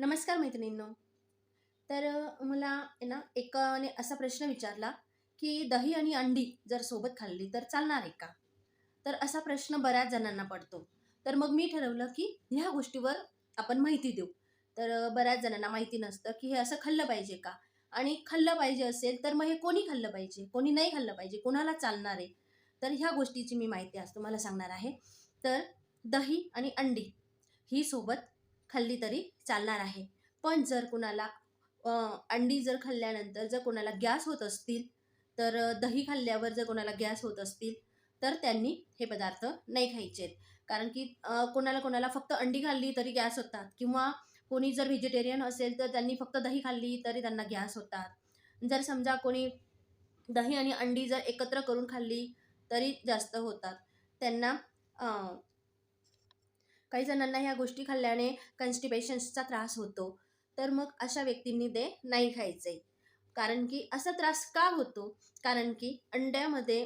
नमस्कार मैत्रिणींनो. तर मला आहे ना एकाने असा प्रश्न विचारला की दही आणि अंडी जर सोबत खाल्ली तर चालणार आहे का? तर असा प्रश्न बऱ्याच जणांना पडतो. तर मग मी ठरवलं की ह्या गोष्टीवर आपण माहिती देऊ. तर बऱ्याच जणांना माहिती नसतं की हे असं खाल्लं पाहिजे का? आणि खाल्लं पाहिजे असेल तर मग हे कोणी खाल्लं पाहिजे? कोणी नाही खाल्लं पाहिजे? कोणाला चालणार आहे? तर ह्या गोष्टीची मी माहिती आज तुम्हाला सांगणार आहे. तर दही आणि अंडी ही सोबत खाल्ली तरी चालणार आहे. पण जर कुणाला अंडी जर खाल्ल्यानंतर जर कोणाला गॅस होत असतील तर दही खाल्ल्यावर जर कोणाला गॅस होत असतील तर त्यांनी हे पदार्थ नाही खायचेत कारण की कोणाला कोणाला फक्त अंडी खाल्ली तरी गॅस होतात किंवा कोणी जर व्हेजिटेरियन असेल तर त्यांनी फक्त दही खाल्ली तरी त्यांना गॅस होतात. जर समजा कोणी दही आणि अंडी जर एकत्र करून खाल्ली तरी जास्त होतात. त्यांना काही जणांना ह्या गोष्टी खाल्ल्याने कन्स्टिपेशन्सचा त्रास होतो. तर मग अशा व्यक्तींनी ते नाही खायचे. कारण की असा त्रास का होतो? कारण की अंड्यामध्ये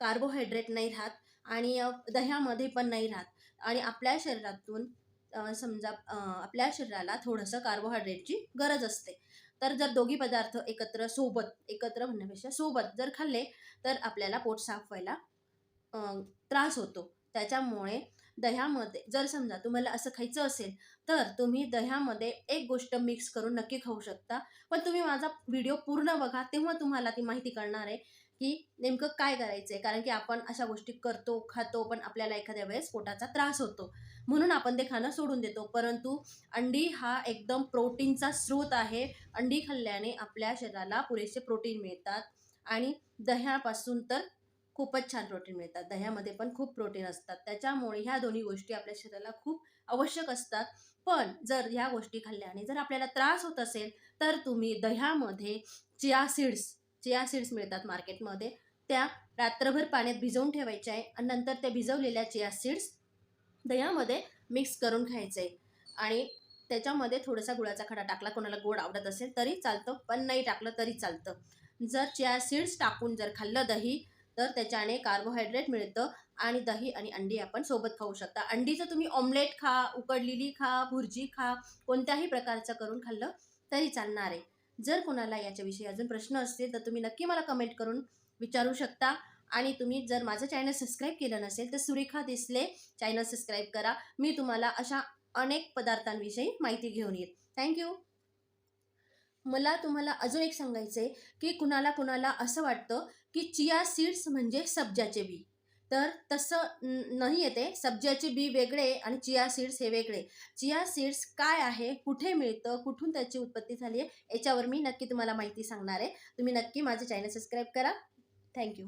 कार्बोहायड्रेट नाही राहत आणि दह्यामध्ये पण नाही राहत. आणि आपल्या शरीरातून समजा आपल्या शरीराला थोडंसं कार्बोहायड्रेटची गरज असते. तर जर दोघी पदार्थ एकत्र सोबत एकत्र म्हणण्यापेक्षा सोबत जर खाल्ले तर आपल्याला पोट साफ व्हायला त्रास होतो. त्याच्यामुळे दह्यामध्ये जर समजा तुम्हाला असं खायचं असेल तर तुम्ही दह्यामध्ये एक गोष्ट मिक्स करून नक्की खाऊ शकता. पण तुम्ही माझा व्हिडिओ पूर्ण बघा तेव्हा तुम्हाला ती माहिती कळणार आहे की नेमकं काय करायचं आहे कारण की आपण अशा गोष्टी करतो खातो पण आपल्याला एखाद्या वेळेस पोटाचा त्रास होतो. म्हणून आपण ते खाणं सोडून देतो. परंतु अंडी हा एकदम प्रोटीनचा स्रोत आहे. अंडी खाल्ल्याने आपल्या शरीराला पुरेसे प्रोटीन मिळतात. आणि दह्यापासून तर खूपच छान प्रोटीन मिळतात. दह्यामध्ये पण खूप प्रोटीन असतात. त्याच्यामुळे ह्या दोन्ही गोष्टी आपल्या शरीराला खूप आवश्यक असतात. पण जर ह्या गोष्टी खाल्ल्याने जर आपल्याला त्रास होत असेल तर तुम्ही दह्यामध्ये चिया सीड्स चिया सीड्स मिळतात मार्केटमध्ये त्या रात्रभर पाण्यात भिजवून ठेवायच्या आहे आणि नंतर त्या भिजवलेल्या चिया सीड्स दह्यामध्ये मिक्स करून खायचे. आणि त्याच्यामध्ये थोडासा गुळाचा खडा टाकला कोणाला गोड आवडत असेल तरी चालतं पण नाही टाकलं तरी चालतं. जर चिया सीड्स टाकून जर खाल्लं दही तर त्याच्याने कार्बोहायड्रेट मिळतं आणि दही आणि अंडी आपण सोबत खाऊ शकता. अंडीचं तुम्ही ऑमलेट खा उकडलेली खा भुर्जी खा कोणत्याही प्रकारचं करून खाल्लं तरी चालणार आहे. जर कोणाला याच्याविषयी अजून प्रश्न असतील तर तुम्ही नक्की मला कमेंट करून विचारू शकता. आणि तुम्ही जर माझं चॅनल सबस्क्राईब केलं नसेल तर सुरेखा दिसले चॅनल सबस्क्राईब करा. मी तुम्हाला अशा अनेक पदार्थांविषयी माहिती घेऊन येईल. थँक्यू मला तुम्हाला अजून एक सांगायचं आहे की कुणाला कुणाला असं वाटतं की चिया सीड्स म्हणजे सब्जाचे बी. तर तसं नाही येते. सब्जाचे बी वेगळे आणि चिया सीड्स हे वेगळे. चिया सीड्स काय आहे कुठे मिळतं कुठून त्याची उत्पत्ती झाली आहे याच्यावर मी नक्की तुम्हाला माहिती सांगणार आहे. तुम्ही नक्की माझे चॅनल सबस्क्राईब करा. थँक्यू